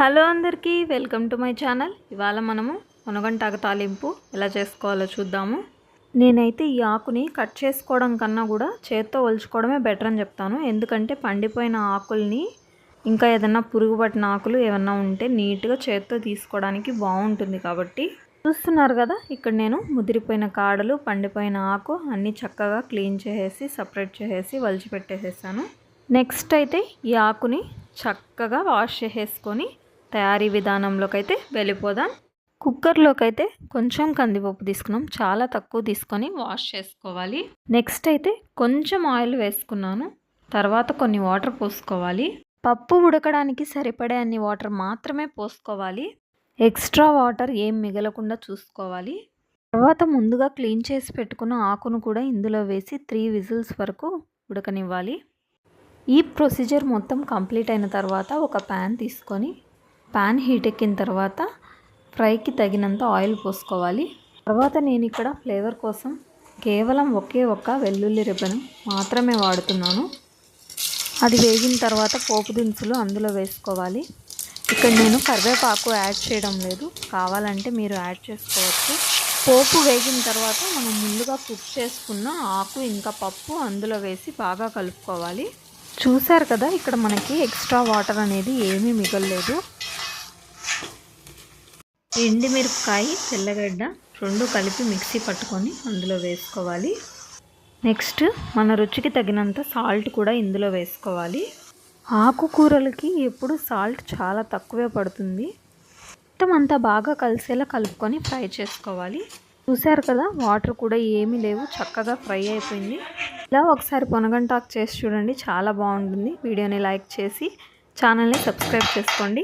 Hello అందరికీ welcome to my channel. ఇవాళ మనము మునగంటాకు తాలింపు ఎలా చేసుకోవాలో చూద్దాము. నేనైతే ఈ ఆకుని కట్ చేసుకోవడం కన్నా కూడా చేత్తో ఒలుచుకోవడమే బెటర్ అని చెప్తాను. ఎందుకంటే పండిపోయిన ఆకుల్ని ఇంకా ఏదన్నా పురుగు పట్టిన ఆకులు ఏమన్నా ఉంటే నీట్గా చేత్తో తీసుకోవడానికి బాగుంటుంది కాబట్టి. చూస్తున్నారు కదా ఇక్కడ నేను ముదిరిపోయిన కాడలు పండిపోయిన ఆకు అన్నీ చక్కగా క్లీన్ చేసేసి సపరేట్ చేసేసి వలిచి పెట్టేసేసాను నెక్స్ట్ అయితే ఈ ఆకుని చక్కగా వాష్ చేసేసుకొని తయారీ విధానంలోకి అయితే వెళ్ళిపోదాం. కుక్కర్లోకి అయితే కొంచెం కందిపప్పు తీసుకున్నాం. చాలా తక్కువ తీసుకొని వాష్ చేసుకోవాలి. నెక్స్ట్ అయితే కొంచెం ఆయిల్ వేసుకున్నాను. తర్వాత కొన్ని వాటర్ పోసుకోవాలి. పప్పు ఉడకడానికి సరిపడే అన్ని వాటర్ మాత్రమే పోసుకోవాలి. ఎక్స్ట్రా వాటర్ ఏం మిగలకుండా చూసుకోవాలి. తర్వాత ముందుగా క్లీన్ చేసి పెట్టుకున్న ఆకును కూడా ఇందులో వేసి త్రీ విజిల్స్ వరకు ఉడకనివ్వాలి. ఈ ప్రొసీజర్ మొత్తం కంప్లీట్ అయిన తర్వాత ఒక ప్యాన్ తీసుకొని పాన్ హీట్ ఎక్కిన తర్వాత ఫ్రైకి తగినంత ఆయిల్ పోసుకోవాలి. తర్వాత నేను ఇక్కడ ఫ్లేవర్ కోసం కేవలం ఒకే ఒక్క వెల్లుల్లి రిబ్బను మాత్రమే వాడుతున్నాను. అది వేగిన తర్వాత పోపు దినుసులు అందులో వేసుకోవాలి. ఇక్కడ నేను కరివేపాకు యాడ్ చేయడం లేదు. కావాలంటే మీరు యాడ్ చేసుకోవచ్చు. పోపు వేగిన తర్వాత మనం ముందుగా కుక్ చేసుకున్న ఆకు ఇంకా పప్పు అందులో వేసి బాగా కలుపుకోవాలి. చూసారు కదా ఇక్కడ మనకి ఎక్స్ట్రా వాటర్ అనేది ఏమీ మిగలలేదు. ఎండుమిరపకాయ తెల్లగడ్డ రెండు కలిపి మిక్సీ పట్టుకొని అందులో వేసుకోవాలి. నెక్స్ట్ మన రుచికి తగినంత సాల్ట్ కూడా ఇందులో వేసుకోవాలి. ఆకుకూరలకి ఎప్పుడు సాల్ట్ చాలా తక్కువే పడుతుంది. మొత్తం అంతా బాగా కలిసేలా కలుపుకొని ఫ్రై చేసుకోవాలి. చూసారు కదా వాటర్ కూడా ఏమీ లేవు చక్కగా ఫ్రై అయిపోయింది. ఇలా ఒకసారి పొనగంటాకు చేసి చూడండి చాలా బాగుంటుంది. వీడియోని లైక్ చేసి ఛానల్ని సబ్స్క్రైబ్ చేసుకోండి.